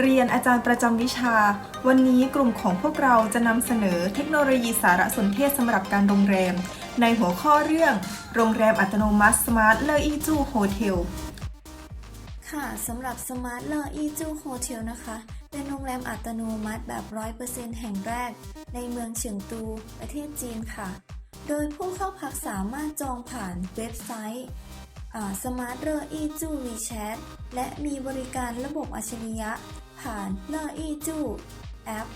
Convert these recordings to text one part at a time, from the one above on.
เรียนอาจารย์ประจำวิชา วันนี้กลุ่มของพวกเราจะนำเสนอเทคโนโลยีสารสนเทศสำหรับการโรงแรม ในหัวข้อเรื่อง โรงแรมอัตโนมัติ Smart เลออีจูโฮเทลค่ะสำหรับ Smart l e e j u Hotel นะคะ เป็นโรงแรมอัตโนมัติแบบ 100%แห่งแรก ในเมืองเฉิงตู ประเทศจีนค่ะ โดยผู้เข้าพักสามารถจองผ่านเว็บไซต์อ่า Smart l e e j u WeChat และมีบริการระบบอัจฉริยะ ผ่าน l e e j u แอป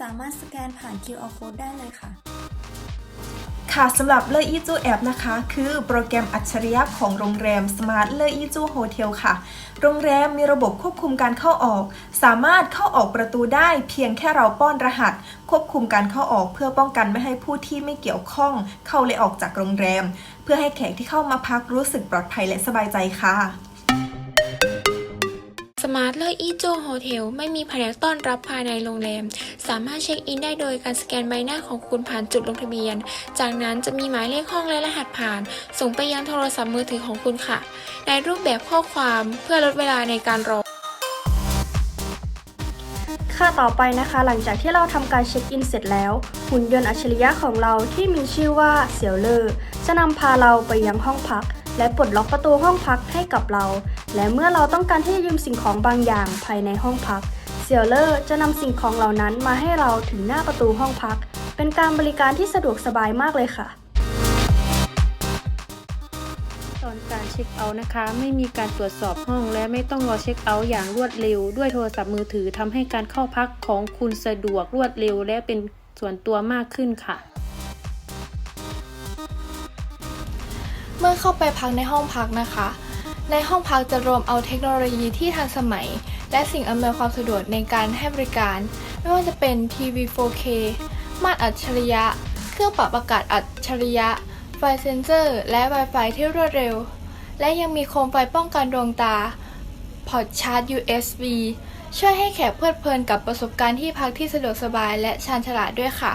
สามารถสแกนผ่าน QR Code ได้เลยค่ะ ค่ะสำหรับเลออีจูแอปนะคะ คือโปรแกรมอัจฉริยะของโรงแรม Smart เลออีจูโฮเทลค่ะ โรงแรมมีระบบควบคุมการเข้าออก สามารถเข้าออกประตูได้เพียงแค่เราป้อนรหัส ควบคุมการเข้าออกเพื่อป้องกันไม่ให้ผู้ที่ไม่เกี่ยวข้อง เข้าและออกจากโรงแรม เพื่อให้แขกที่เข้ามาพักรู้สึกปลอดภัยและสบายใจค่ะ มาร์ทเลอร์อีโจโฮเทลไม่มีแผนกต้อนรับภายในโรงแรม สามารถเช็คอินได้โดยการสแกนใบหน้าของคุณผ่านจุดลงทะเบียน จากนั้นจะมีหมายเลขห้องและรหัสผ่าน ส่งไปยังโทรศัพท์มือถือของคุณค่ะ ในรูปแบบข้อความเพื่อลดเวลาในการรอค่ะต่อไปนะคะ หลังจากที่เราทำการเช็คอินเสร็จแล้ว หุ่นยนต์อัจฉริยะของเราที่มีชื่อว่าเสี่ยวเลอร์จะนำพาเราไปยังห้องพัก และปลดล็อกประตูห้องพักให้กับเรา และเมื่อเราต้องการที่จะยืมสิ่งของบางอย่างภายในห้องพักเสี่ยเลอร์จะนำสิ่งของเหล่านั้นมาให้เราถึงหน้าประตูห้องพัก เป็นการบริการที่สะดวกสบายมากเลยค่ะ ตอนการเช็คเอาท์นะคะ ไม่มีการตรวจสอบห้อง และไม่ต้องรอเช็คเอาท์อย่างรวดเร็ว ด้วยโทรศัพท์มือถือทำให้การเข้าพักของคุณสะดวกรวดเร็ว และเป็นส่วนตัวมากขึ้นค่ะ เมื่อเข้าไปพักในห้องพักนะคะ ในห้องพักจะรวมเอาเทคโนโลยีที่ทันสมัย และสิ่งอำนวยความสะดวกในการให้บริการ ไม่ว่าจะเป็นทีวี 4K ม่านอัจฉริยะ เครื่องปรับอากาศอัจฉริยะ ไฟเซนเซอร์ และ Wi-Fi ที่รวดเร็ว และยังมีโคมไฟป้องกันดวงตา พอร์ตชาร์จ USB ช่วยให้แขกเพลิดเพลินกับประสบการณ์ที่พักที่สะดวกสบายและชาญฉลาดด้วยค่ะ